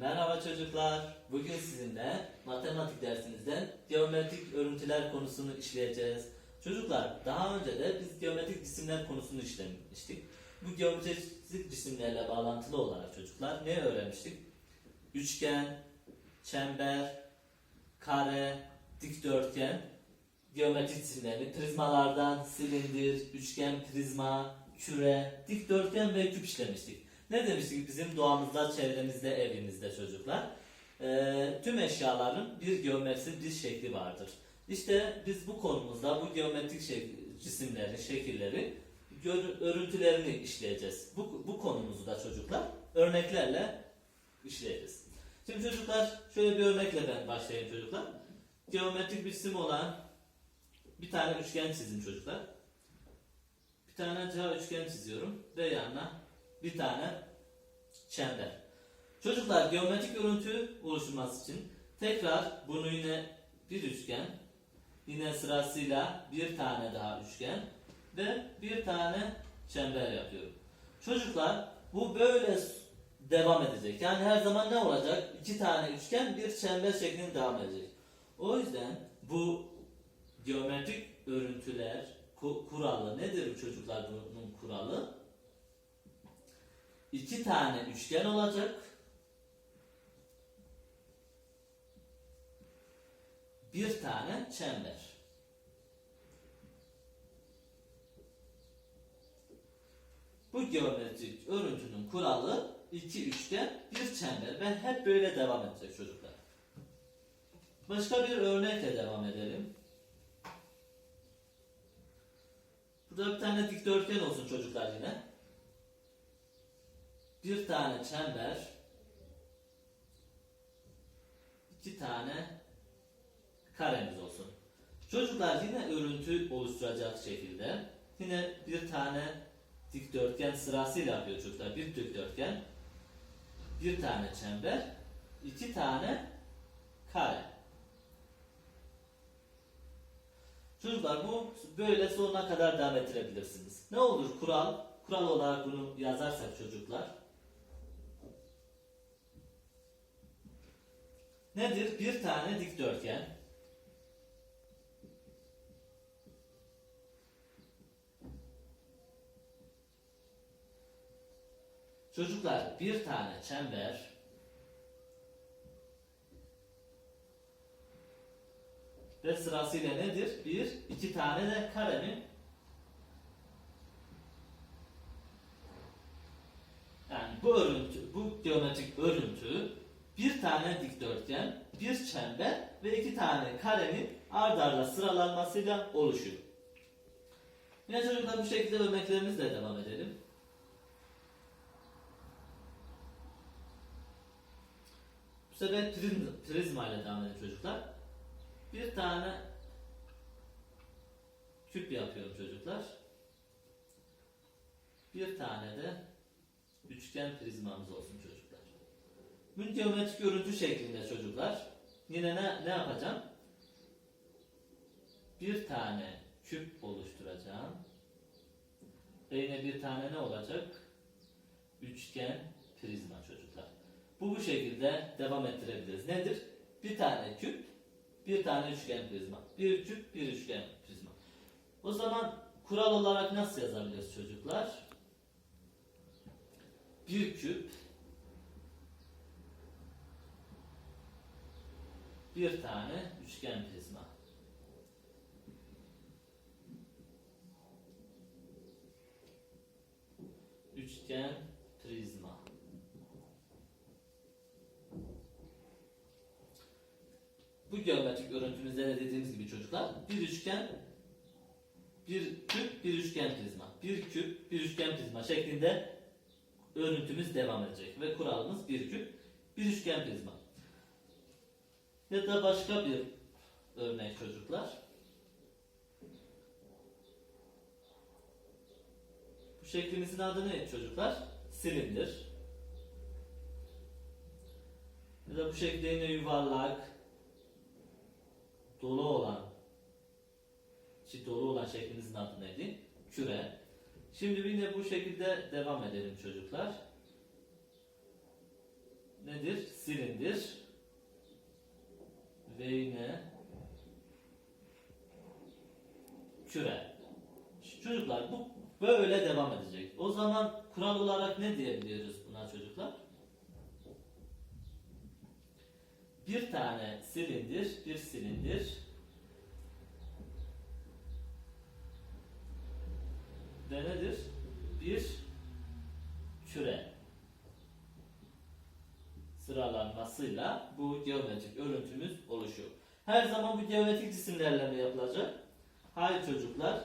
Merhaba çocuklar. Bugün sizinle matematik dersimizden geometrik örüntüler konusunu işleyeceğiz. Çocuklar daha önce de biz geometrik cisimler konusunu işlemiştik. Bu geometrik cisimlerle bağlantılı olarak çocuklar ne öğrenmiştik? Üçgen, çember, kare, dikdörtgen, geometrik cisimlerini prizmalardan silindir, üçgen, prizma, küre, dikdörtgen ve küp işlemiştik. Ne demiştik bizim doğamızda, çevremizde, evimizde çocuklar? Ee, tüm eşyaların bir geometrisi, bir şekli vardır. İşte biz bu konumuzda bu geometrik şek- cisimleri, şekilleri, örüntülerini işleyeceğiz. Bu, bu konumuzu da çocuklar örneklerle işleyeceğiz. Şimdi çocuklar şöyle bir örnekle ben başlayayım çocuklar. Geometrik bir cisim olan bir tane üçgen çizin çocuklar. Bir tane daha üçgen çiziyorum ve yanına bir tane çember. Çocuklar geometrik örüntü oluşturması için tekrar bunu yine bir üçgen, yine sırasıyla bir tane daha üçgen ve bir tane çember yapıyorum. Çocuklar bu böyle devam edecek. Yani her zaman ne olacak? İki tane üçgen bir çember şeklinde devam edecek. O yüzden bu geometrik örüntüler ku- kuralı nedir çocuklar bunun kuralı? İki tane üçgen olacak. Bir tane çember. Bu geometrik örüntünün kuralı iki üçgen, bir çember ve hep böyle devam edecek çocuklar. Başka bir örnekle devam edelim. Burada bir tane dikdörtgen olsun çocuklar yine. Bir tane çember. iki tane karemiz olsun. Çocuklar yine örüntü oluşturacak şekilde yine bir tane dikdörtgen sırasıyla yapıyor çocuklar. Bir dikdörtgen, bir tane çember, iki tane kare. Çocuklar bu böyle sonuna kadar devam ettirebilirsiniz. Ne olur kural? Kural olarak bunu yazarsak çocuklar. Nedir? Bir tane dikdörtgen. Çocuklar bir tane çember. Ve sırasıyla nedir? Bir, iki tane de karenin yani bu örüntü, bu geometrik örüntü bir tane dikdörtgen, bir çember ve iki tane karenin ard arda sıralanmasıyla oluşuyor. Yine çocuklar bu şekilde örneklerimizle devam edelim. Bu sefer prizma ile devam edelim çocuklar. Bir tane küp yapıyorum çocuklar. Bir tane de üçgen prizmamız olsun çocuklar. Bu geometrik görüntü şeklinde çocuklar. Yine ne, ne yapacağım? Bir tane küp oluşturacağım. Ve yine bir tane ne olacak? Üçgen prizma çocuklar. Bu bu şekilde devam ettirebiliriz. Nedir? Bir tane küp, bir tane üçgen prizma. Bir küp, bir üçgen prizma. O zaman kural olarak nasıl yazabiliriz çocuklar? Bir küp, bir tane üçgen prizma. Üçgen prizma. Bu geometrik örüntümüzde de dediğimiz gibi çocuklar bir üçgen bir küp bir üçgen prizma. Bir küp bir üçgen prizma şeklinde örüntümüz devam edecek ve kuralımız bir küp bir üçgen prizma. Ya da başka bir örnek çocuklar. Bu şeklimizin adı ne çocuklar? Silindir. Ya da bu şekilde yine yuvarlak, dolu olan, içi dolu olan şeklimizin adı neydi? Küre. Şimdi yine bu şekilde devam edelim çocuklar. nedir? Silindir. Ve yine küre. Çocuklar bu böyle devam edecek. O zaman kural olarak ne diyebiliyoruz buna çocuklar? Bir tane silindir, bir silindir ve nedir? Bir küre sıralanmasıyla bu geometrik örüntümüz oluşuyor. Her zaman bu geometrik cisimlerle mi yapılacak? Hayır çocuklar.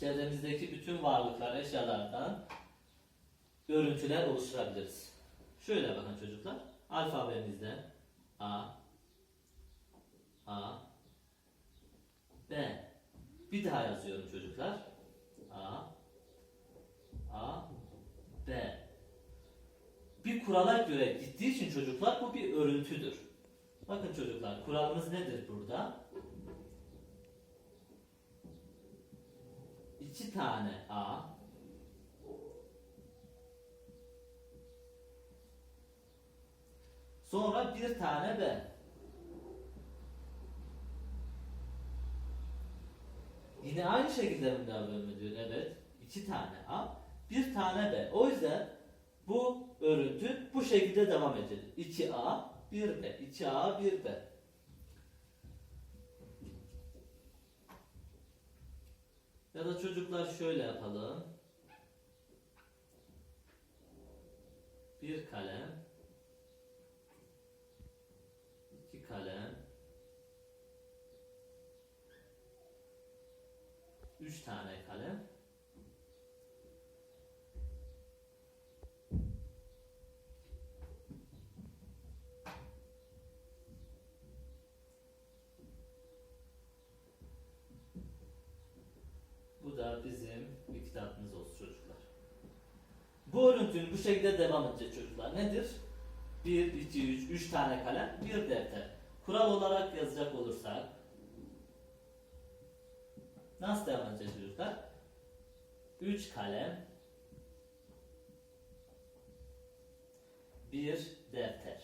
Çevremizdeki bütün varlıklar, eşyalardan örüntüler oluşturabiliriz. Şöyle bakın çocuklar. Alfabemizde A A B Bir daha yazıyorum çocuklar. A A B Bir kurala göre gittiği için çocuklar bu bir örüntüdür. Bakın çocuklar kuralımız nedir burada? İki tane A Sonra bir tane B. Yine aynı şekilde mi devam ediyor? Evet. İki tane A, bir tane B. O yüzden bu örüntü bu şekilde devam edecek. 2A, 1B. 2A, 1B. Ya da çocuklar şöyle yapalım. Bir kalem, iki kalem, üç tane kalem, Bu da bizim bir kitabımız olsun çocuklar. Bu örüntünün bu şekilde devam edecek çocuklar. Nedir? 1, 2, 3, 3 tane kalem, bir defter. Kural olarak yazacak olursak nasıl devam edecek çocuklar? 3 kalem, bir defter.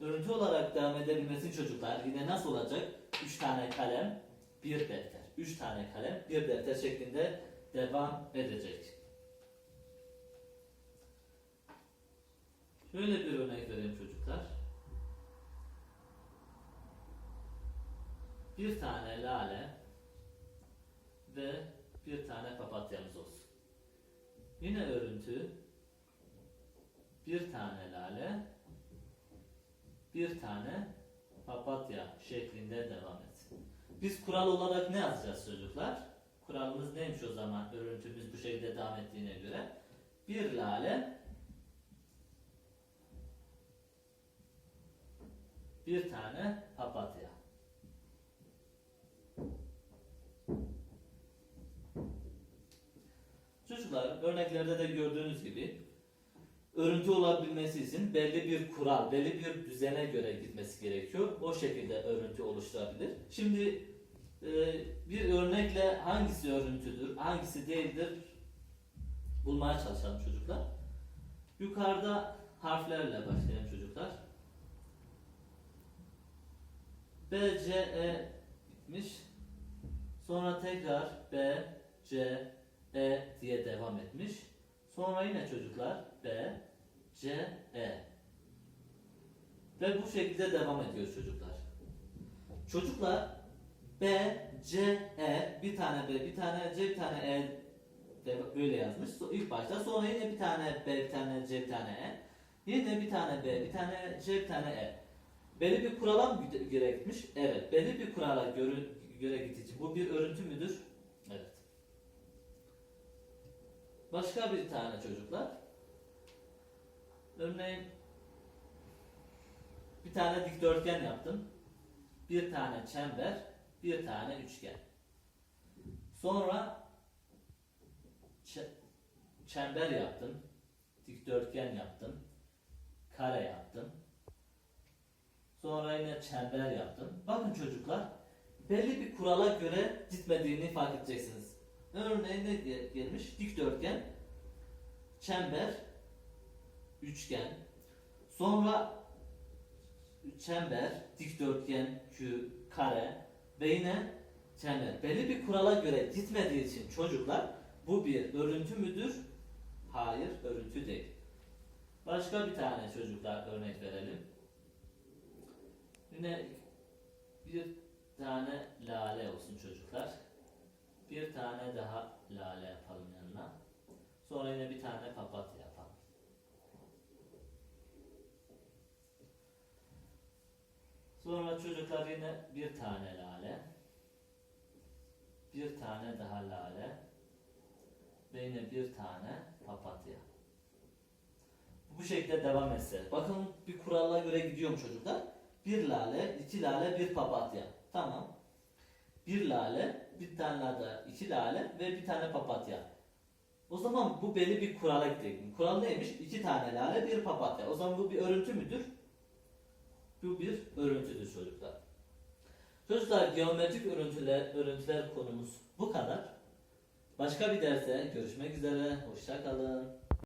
Örüntü olarak devam edebilmesi çocuklar yine nasıl olacak? 3 tane kalem, bir defter. 3 tane kalem, bir defter şeklinde devam edecek. Şöyle bir örnek vereyim çocuklar. Bir tane lale ve bir tane papatyamız olsun. Yine örüntü bir tane lale bir tane papatya şeklinde devam et. Biz kural olarak ne yazacağız çocuklar? Kuralımız neymiş o zaman örüntümüz bu şekilde devam ettiğine göre? Bir lale bir tane papatya. Çocuklar örneklerde de gördüğünüz gibi örüntü olabilmesi için belli bir kural, belli bir düzene göre gitmesi gerekiyor. O şekilde örüntü oluşturabilir. Şimdi bir örnekle hangisi örüntüdür, hangisi değildir bulmaya çalışalım çocuklar. Yukarıda harflerle başlayalım çocuklar. B, C, E gitmiş. Sonra tekrar B, C, E diye devam etmiş. Sonra yine çocuklar B, C, E. Ve bu şekilde devam ediyor çocuklar. Çocuklar B, C, E, bir tane B, bir tane C, bir tane E de böyle yazmış. İlk başta sonra yine bir tane B, bir tane C, bir tane E. Yine bir tane B, bir tane C, bir tane E. Belli bir kurala mı göre gitmiş? Evet. Belli bir kurala göre, göre için bu bir örüntü müdür? Evet. Başka bir tane çocuklar. Örneğin bir tane dikdörtgen yaptım. Bir tane çember, bir tane üçgen. Sonra çe- çember yaptım. Dikdörtgen yaptım. Kare yaptım. Sonra yine çember yaptım. Bakın çocuklar, belli bir kurala göre gitmediğini fark edeceksiniz. Örneğin ne gelmiş? Dikdörtgen, çember, üçgen, sonra çember, dikdörtgen, küp, kare ve yine çember. Belli bir kurala göre gitmediği için çocuklar bu bir örüntü müdür? Hayır, örüntü değil. Başka bir tane çocuklar örnek verelim. Yine bir tane lale olsun çocuklar. Bir tane daha lale yapalım yanına. Sonra yine bir tane papatya yapalım. Sonra çocuklar yine bir tane lale. Bir tane daha lale. Ve yine bir tane papatya. Bu şekilde devam etse. Bakın bir kurala göre gidiyorum çocuklar. Bir lale, iki lale, bir papatya. Tamam. Bir lale, bir tane daha iki lale ve bir tane papatya. O zaman bu belli bir kurala gidecek. Kural neymiş? İki tane lale, bir papatya. O zaman bu bir örüntü müdür? Bu bir örüntüdür çocuklar. Çocuklar geometrik örüntüler, örüntüler konumuz bu kadar. Başka bir derse görüşmek üzere. Hoşça kalın.